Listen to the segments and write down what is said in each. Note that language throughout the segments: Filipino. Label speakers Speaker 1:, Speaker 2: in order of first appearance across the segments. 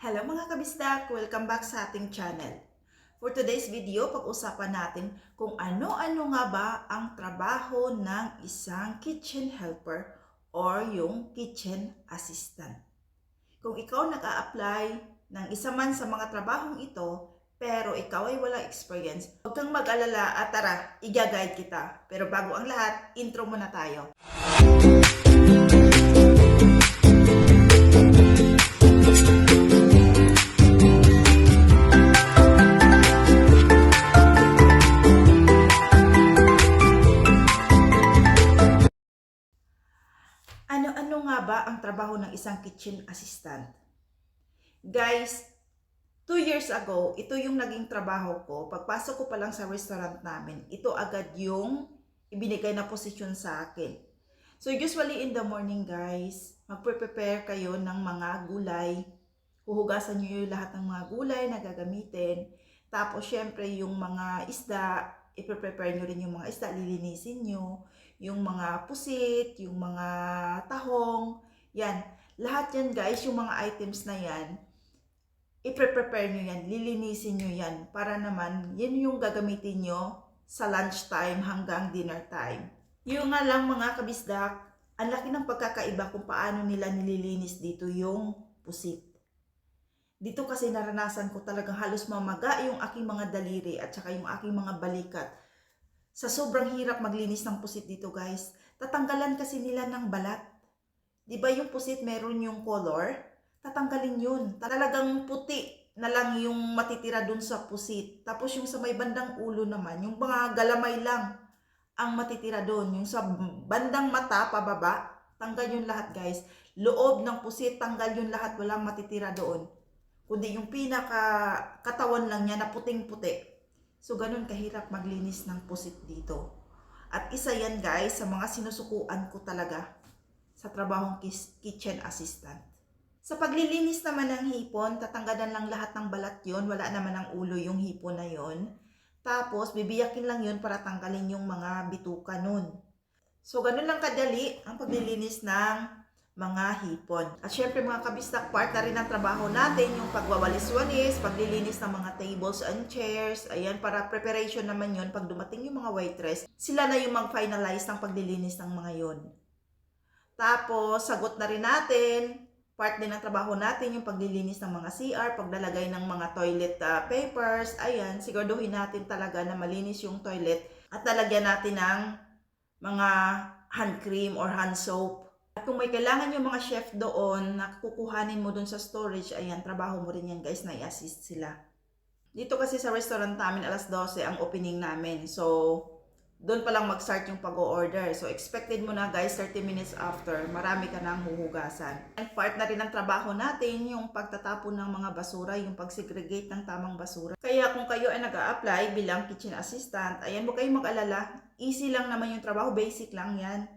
Speaker 1: Hello mga kabisdak! Welcome back sa ating channel. For today's video, pag-usapan natin kung ano-ano nga ba ang trabaho ng isang kitchen helper or yung kitchen assistant. Kung ikaw nag-a-apply ng isa man sa mga trabahong ito, pero ikaw ay walang experience, huwag kang mag-alala at tara, i-guide kita. Pero bago ang lahat, intro muna tayo. Ano-ano ng isang kitchen assistant? Guys, two years ago, ito yung naging trabaho ko. Pagpasok ko pa lang sa restaurant namin, ito agad yung ibinigay na posisyon sa akin. So usually in the morning guys, magpe-prepare kayo ng mga gulay. Huhugasan nyo yung lahat ng mga gulay na gagamitin. Tapos syempre yung mga isda, ipe-prepare nyo rin yung mga isda, lilinisin nyo. Yung mga pusit, yung mga tahong, yan. Lahat yan guys, yung mga items na yan, i-prepare nyo yan, lilinisin nyo yan para naman yan yung gagamitin nyo sa lunch time hanggang dinner time. Yung nga lang mga kabisdak, ang laki ng pagkakaiba kung paano nila nililinis dito yung pusit. Dito kasi naranasan ko talagang halos mamaga yung aking mga daliri at saka yung aking mga balikat. Sa sobrang hirap maglinis ng pusit dito guys, tatanggalan kasi nila ng balat. Di ba yung pusit meron yung color? tatanggalin yun. Talagang puti na lang yung matitira dun sa pusit. Tapos yung sa may bandang ulo naman, yung mga galamay lang ang matitira doon. Yung sa bandang mata, pababa, tanggal yun lahat guys. Loob ng pusit, tanggal yun lahat, walang matitira doon. Kundi yung pinaka katawan lang niya na puting-puti. So ganun kahirap maglinis ng pusit dito. At isa yan guys sa mga sinusukuan ko talaga sa trabahong kitchen assistant. Sa paglilinis naman ng hipon, tatanggalan lang lahat ng balat yon, wala naman ang ulo yung hipon na yon. Tapos, bibiyakin lang yun para tanggalin yung mga bituka nun. So, ganun lang kadali ang paglilinis ng mga hipon. At syempre mga kabistak, part na rin ng trabaho natin yung pagwawalis-walis, paglilinis ng mga tables and chairs. Ayan, para preparation naman yun pag dumating yung mga waitress. Sila na yung mag-finalize ng paglilinis ng mga yon. Tapos, sagot na rin natin part din ng trabaho natin yung paglilinis ng mga CR, paglalagay ng mga toilet uh, papers, ayan, siguraduhin natin talaga na malinis yung toilet at lalagyan natin ng mga hand cream or hand soap. At kung may kailangan yung mga chef doon na kukuhanin mo doon sa storage, ayan, trabaho mo rin yan guys na i-assist sila. Dito kasi sa restaurant namin, alas 12 ang opening namin. So, doon pa lang mag-start yung pag-order. So, expected mo na guys, 30 minutes after, marami ka nang huhugasan. And part na rin ng trabaho natin, yung pagtatapon ng mga basura, yung pag-segregate ng tamang basura. Kaya kung kayo ay nag apply bilang kitchen assistant, ayan mo kayong mag-alala, easy lang naman yung trabaho, basic lang yan.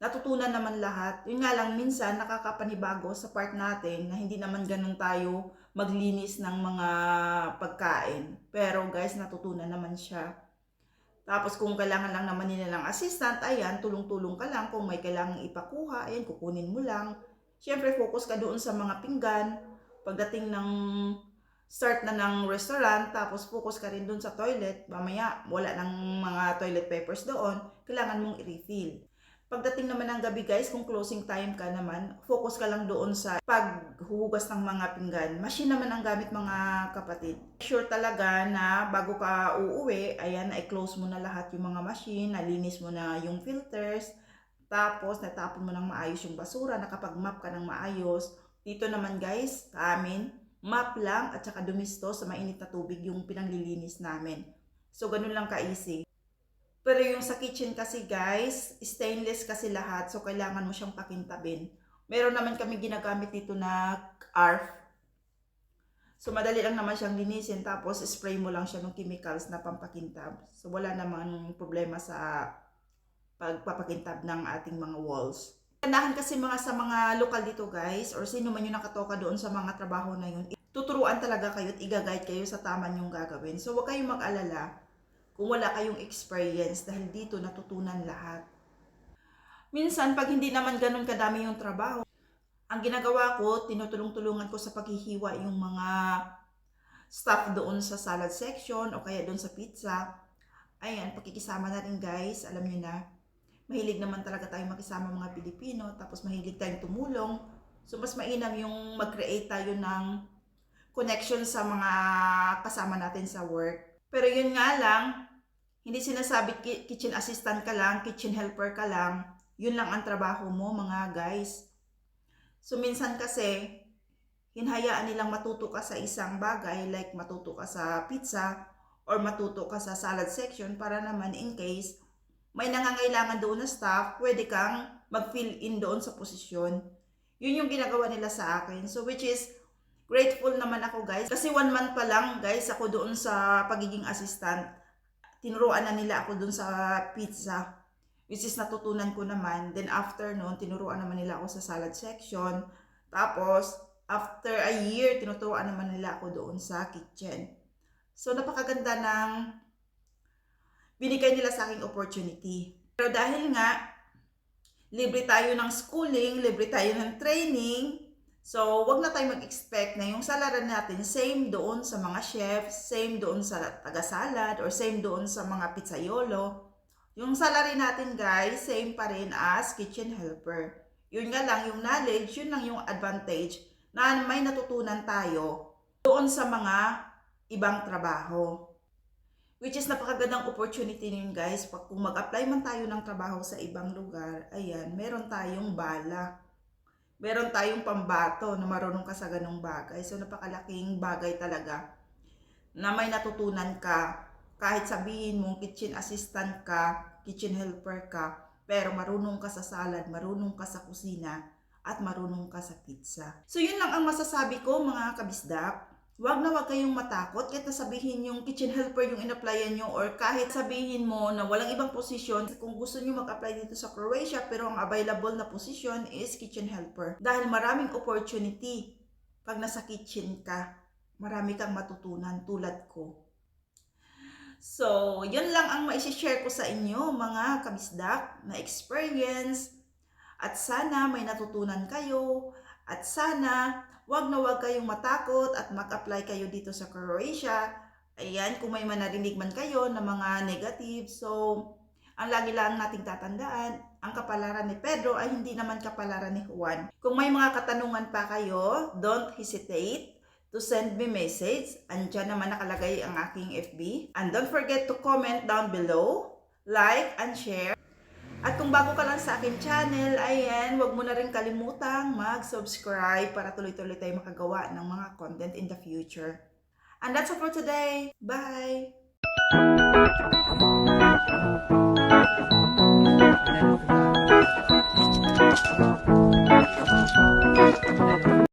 Speaker 1: Natutunan naman lahat. Yun nga lang, minsan nakakapanibago sa part natin na hindi naman ganun tayo maglinis ng mga pagkain. Pero guys, natutunan naman siya. Tapos kung kailangan lang naman nila ng assistant, ayan, tulong-tulong ka lang. Kung may kailangan ipakuha, ayan, kukunin mo lang. Siyempre, focus ka doon sa mga pinggan. Pagdating ng start na ng restaurant, tapos focus ka rin doon sa toilet. Mamaya, wala ng mga toilet papers doon. Kailangan mong i-refill. Pagdating naman ng gabi guys, kung closing time ka naman, focus ka lang doon sa paghuhugas ng mga pinggan. Machine naman ang gamit mga kapatid. Sure talaga na bago ka uuwi, ayan, i-close mo na lahat yung mga machine, nalinis mo na yung filters, tapos natapon mo ng maayos yung basura, nakapag-map ka ng maayos. Dito naman guys, sa amin, map lang at saka dumisto sa mainit na tubig yung pinanglilinis namin. So, ganun lang ka-easy. Pero yung sa kitchen kasi guys, stainless kasi lahat. So, kailangan mo siyang pakintabin. Meron naman kami ginagamit dito na ARF. So, madali lang naman siyang linisin. Tapos, spray mo lang siya ng chemicals na pampakintab. So, wala naman problema sa pagpapakintab ng ating mga walls. Gandahan kasi mga sa mga lokal dito guys, or sino man yung nakatoka doon sa mga trabaho na yun, tuturuan talaga kayo at i-guide kayo sa tama yung gagawin. So, huwag kayong mag-alala kung wala kayong experience dahil dito natutunan lahat. Minsan, pag hindi naman ganun kadami yung trabaho, ang ginagawa ko, tinutulong-tulungan ko sa paghihiwa yung mga stuff doon sa salad section o kaya doon sa pizza. Ayan, pakikisama na rin guys, alam nyo na. Mahilig naman talaga tayong makisama mga Pilipino, tapos mahilig tayong tumulong. So, mas mainam yung mag-create tayo ng connection sa mga kasama natin sa work. Pero yun nga lang, hindi sinasabi ki- kitchen assistant ka lang, kitchen helper ka lang. Yun lang ang trabaho mo mga guys. So minsan kasi, hinhayaan nilang matuto ka sa isang bagay, like matuto ka sa pizza or matuto ka sa salad section para naman in case may nangangailangan doon na staff, pwede kang mag-fill in doon sa posisyon. Yun yung ginagawa nila sa akin. So which is, grateful naman ako guys. Kasi one month pa lang guys ako doon sa pagiging assistant. Tinuruan na nila ako doon sa pizza. Which is natutunan ko naman. Then after noon, tinuruan naman nila ako sa salad section. Tapos, after a year, tinuturuan naman nila ako doon sa kitchen. So, napakaganda ng binigay nila sa aking opportunity. Pero dahil nga, libre tayo ng schooling, libre tayo ng training, so wag na tayo mag-expect na yung salaran natin same doon sa mga chefs, same doon sa taga-salad, or same doon sa mga pizzaiolo. Yung salary natin guys, same pa rin as kitchen helper. Yun nga lang, yung knowledge, yun lang yung advantage na may natutunan tayo doon sa mga ibang trabaho. Which is napakagandang opportunity yun guys. Pag kung mag-apply man tayo ng trabaho sa ibang lugar, ayan, meron tayong bala. Meron tayong pambato na marunong ka sa ganong bagay. So napakalaking bagay talaga na may natutunan ka. Kahit sabihin mong kitchen assistant ka, kitchen helper ka, pero marunong ka sa salad, marunong ka sa kusina, at marunong ka sa pizza. So yun lang ang masasabi ko mga kabisdak. Huwag na huwag kayong matakot kahit sabihin yung kitchen helper yung in-applyan nyo or kahit sabihin mo na walang ibang posisyon. Kung gusto nyo mag-apply dito sa Croatia pero ang available na posisyon is kitchen helper. Dahil maraming opportunity pag nasa kitchen ka. Marami kang matutunan tulad ko. So, yun lang ang maisi-share ko sa inyo mga kabisdak na experience at sana may natutunan kayo at sana wag na wag kayong matakot at mag-apply kayo dito sa Croatia. Ayan, kung may manarinig man kayo na mga negative. So, ang lagi lang nating tatandaan, ang kapalaran ni Pedro ay hindi naman kapalaran ni Juan. Kung may mga katanungan pa kayo, don't hesitate to send me message. Andiyan naman nakalagay ang aking FB. And don't forget to comment down below, like and share. At kung bago ka lang sa akin channel, ayan, wag mo na rin kalimutang mag-subscribe para tuloy-tuloy tayo makagawa ng mga content in the future. And that's all for today. Bye! Thank you.